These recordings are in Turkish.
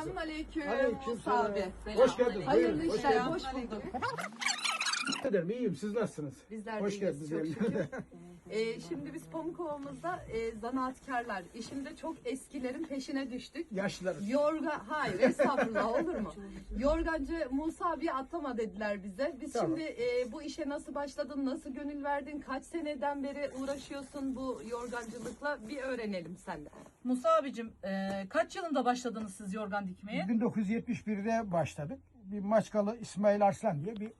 Selamun aleyküm. Selam. Hoş geldin. Hayırlı işler. Hoş bulduk. Ederim. İyiyim. Siz nasılsınız? Bizler Hoş de iyiyiz, geldiniz. çok şükür. Ee, şimdi biz Pamukova'mızda e, zanaatkarlar, işinde çok eskilerin peşine düştük. Yaşlılar. Yorga, hayır estağfurullah olur mu? Yorgancı Musa abi atlama dediler bize. Biz Tamam. şimdi e, bu işe nasıl başladın, nasıl gönül verdin, kaç seneden beri uğraşıyorsun bu yorgancılıkla bir öğrenelim senden. Musa abicim e, kaç yılında başladınız siz yorgan dikmeye? 1971'de başladık. Bir Maçkalı İsmail Arslan diye bir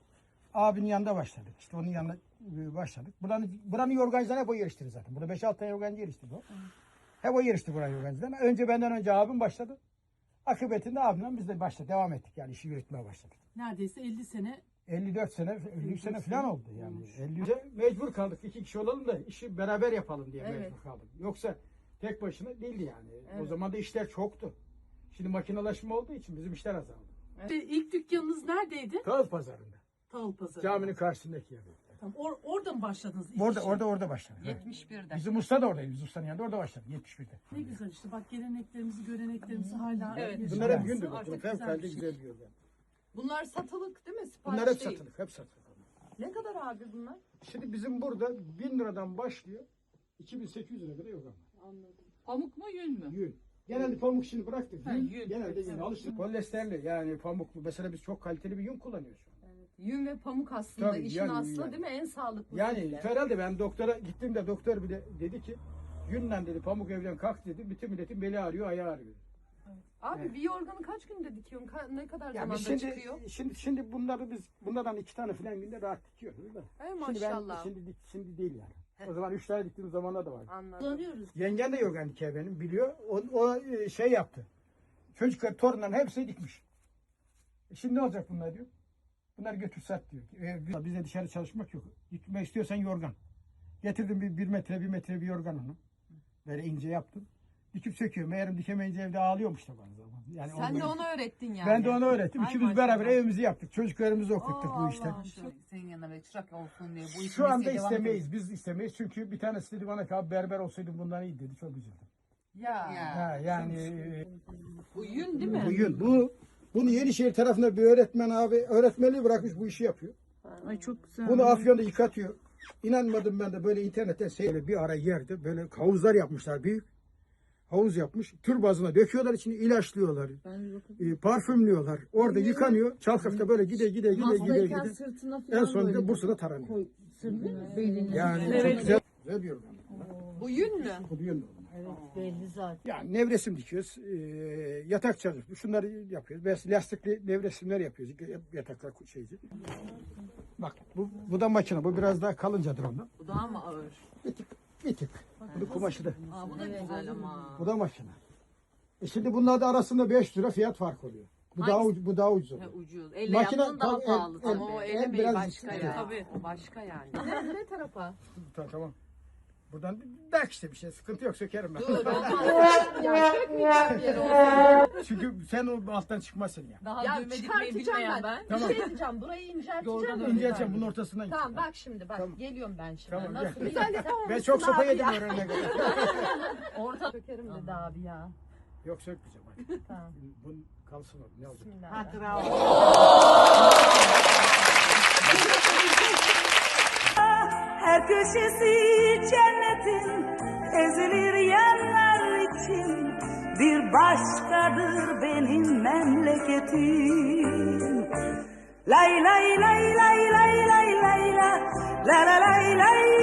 abinin yanında başladık. İşte onun yanında e, başladık. Buranın, buranın yorgancıları hep o yarıştırdı zaten. Burada 5-6 tane yorgancı yarıştırdı o. Hep o yarıştı buranın yorgancılarına. Önce benden önce abim başladı. Akıbetinde abimle biz de başladık. Devam ettik yani işi yürütmeye başladık. Neredeyse 50 sene 54 sene, 53 sene falan oldu yani. 50 mecbur kaldık. iki kişi olalım da işi beraber yapalım diye Evet. mecbur kaldık. Yoksa tek başına değildi yani. O Evet. zaman da işler çoktu. Şimdi makinelaşma olduğu için bizim işler azaldı. İlk dükkanınız neredeydi? Kağıt pazarında. Tağıl Pazarı. Caminin karşısındaki yer. Tamam. Or- orada mı başladınız? ilk Orada işe? orada orada başladık. evet. 71'de. Bizim usta da oradaydı. Bizim ustanın yanında orada başladık 71'de. Ne güzel işte bak geleneklerimizi, göreneklerimizi hala Evet. yaşıyoruz. Bunlar hep Artık gündür. güzel Bakın. bir Fevkalade şey. güzel bir yol yani. Bunlar satılık değil mi? Sipariş Bunlar hep değil. satılık. Hep satılık. Ne kadar abi bunlar? Şimdi bizim burada 1000 liradan başlıyor. 2800 lira kadar yok ama. Pamuk mu yün mü? Yün. Genelde pamuk şimdi bıraktık. Ha, Yün, yün. Genelde yün. Alıştık. Polyesterli yani pamuklu. Mesela biz çok kaliteli bir yün kullanıyoruz. şu an. Yün ve pamuk aslında Tabii, işin yani- aslı yani. değil mi? En sağlıklı. Yani herhalde ben doktora gittiğimde doktor bile dedi ki Yünle dedi pamuk evden kalk dedi. Bütün milletin beli ağrıyor, ayağı ağrıyor. Abi Evet. bir yorganı kaç günde dikiyorsun? Ka- ne kadar biz zamanda şimdi, çıkıyor? şimdi şimdi bunları biz bunlardan iki tane falan günde rahat dikiyoruz da. Ay Şimdi ben maşallah. şimdi dik- şimdi değil yani. O zaman üç tane diktiğim zamanlar da var. Anladım. Kullanıyoruz. Yengen de yorgan diker benim biliyor. O, o e, şey yaptı. Çocuklar torunların hepsi dikmiş. E şimdi ne olacak bunlar diyor. Bunları götür sat diyor. E, bize dışarı çalışmak yok. Dikmek istiyorsan yorgan. Getirdim bir, bir metre bir metre bir yorgan onu. Böyle ince yaptım. Dikip söküyorum. Eğer dikemeyince evde ağlıyormuş da bana zaman. Yani Sen de onu öğrettin yani. Ben de onu öğrettim. Ay İkimiz maşallah. beraber evimizi yaptık. Çocuklarımızı okuttuk Oo, bu işte. Allah. Çok senin yanına böyle çırak olsun diye. Bu Şu anda istemeyiz. Biz istemeyiz. Çünkü bir tanesi dedi bana ki abi berber olsaydım bundan iyi dedi. Çok üzüldüm. Ya. Ha, yani e, Bu yün değil mi? Bugün bu bunu Yenişehir tarafında bir öğretmen abi öğretmenliği bırakmış bu işi yapıyor. Ay çok güzel. Bunu Afyon'da yıkatıyor. İnanmadım ben de böyle internetten seyre bir ara yerde böyle havuzlar yapmışlar büyük. Havuz yapmış. Tür bazına döküyorlar içine ilaçlıyorlar. E, parfümlüyorlar. Orada yıkanıyor. Çalkafta böyle gide gide gide gide gide. En sonunda Bursa'da taranıyor. Yani çok güzel. Güzel bir. Bu yün mü? Bu bir yön. belli zaten. Yani nevresim dikiyoruz. E, yatak çalışıyoruz. Şunları yapıyoruz. Biraz lastikli nevresimler yapıyoruz. Yataklar şeyci. Bak bu, bu da makine. Bu biraz daha kalıncadır ondan. Bu daha mı ağır? Bir tık. Bir tık. Bu kumaşı da. Aa, bu da güzel ama. Bu da makine. E şimdi bunlar da arasında 5 lira fiyat fark oluyor. Bu daha ucuz, bu daha ucuz oluyor. ucuz. Elle Makine- yaptığın daha tabii, el- pahalı. el- Ama o el biraz başka ya. Tabii. O başka yani. ne, ne tarafa? Ta- Tamam. Buradan belki işte bir şey sıkıntı yok sökerim ben. Dur olmaz. ya sökmeyeceğim bir yere olsun. Çünkü sen o alttan çıkmasın ya. Daha Ya düğme dikmeyi çıkartacağım bilmeyen ben. ben. Bir şey diyeceğim. Burayı incelteceğim. Yorgan bunun ortasından git. Tamam bak şimdi bak. Tamam. Geliyorum ben şimdi. Tamam, Nasıl? gel. Güzel yapamamışsın Ben çok sopa abi yedim ya. öğrenene kadar. Orta sökerim dedi abi ya. Yok sökmeyeceğim. Hadi. Tamam. Bunun kalsın orada ne olacak? Bismillah. Her köşesi cennetin ezilir yanlar için Bir başkadır benim memleketim. Lay lay lay lay lay lay lay la La la lay lay